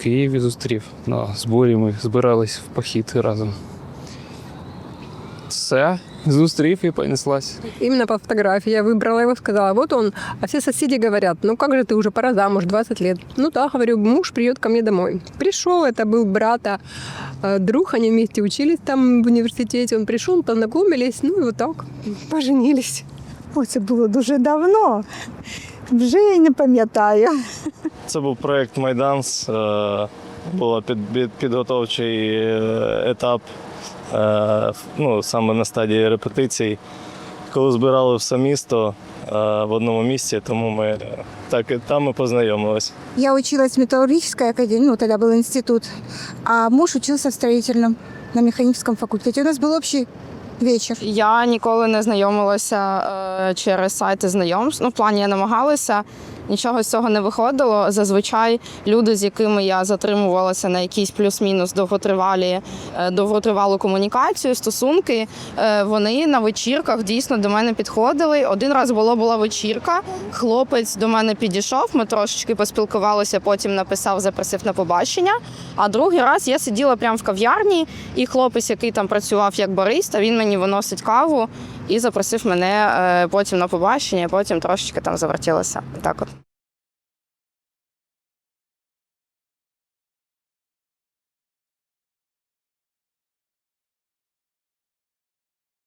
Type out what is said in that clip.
Києві зустрів. На зборі ми збирались в похід разом. Все, зустрів і понеслась. Именно по фотографии я выбрала его, сказала, вот он. А все соседи говорят, ну как же ты уже пора замуж, 20 лет. Ну да, говорю, муж придет ко мне домой. Пришел, это был брата э, друг, они вместе учились там в университете. Он пришел, познакомились, ну и вот так поженились. О, це було дуже давно. Вже я й не пам'ятаю. Це був проєкт Майданс. е, Був під, під- підготовчий е, етап е, ну, саме на стадії репетицій. Коли збирали все місто в одному місці, тому ми так і там ми познайомилися. Я училась в металлургической академии, ну тогда был институт, а муж учился в строительном на механическом факультете. У нас был общий вечер. Я ніколи не знайомилася е, через сайти знайомств. Ну, в плані я намагалася, нічого з цього не виходило. Зазвичай люди, з якими я затримувалася на якісь плюс-мінус довготривалі, е, довготривалу комунікацію, стосунки, е, вони на вечірках дійсно до мене підходили. Один раз було була вечірка. Хлопець до мене підійшов, ми трошечки поспілкувалися, потім написав, запросив на побачення. А другий раз я сиділа прямо в кав'ярні, і хлопець, який там працював як бариста, він мені виносить каву і запросив мене е, потім на побачення, потім трошечки там завертілося. Так от.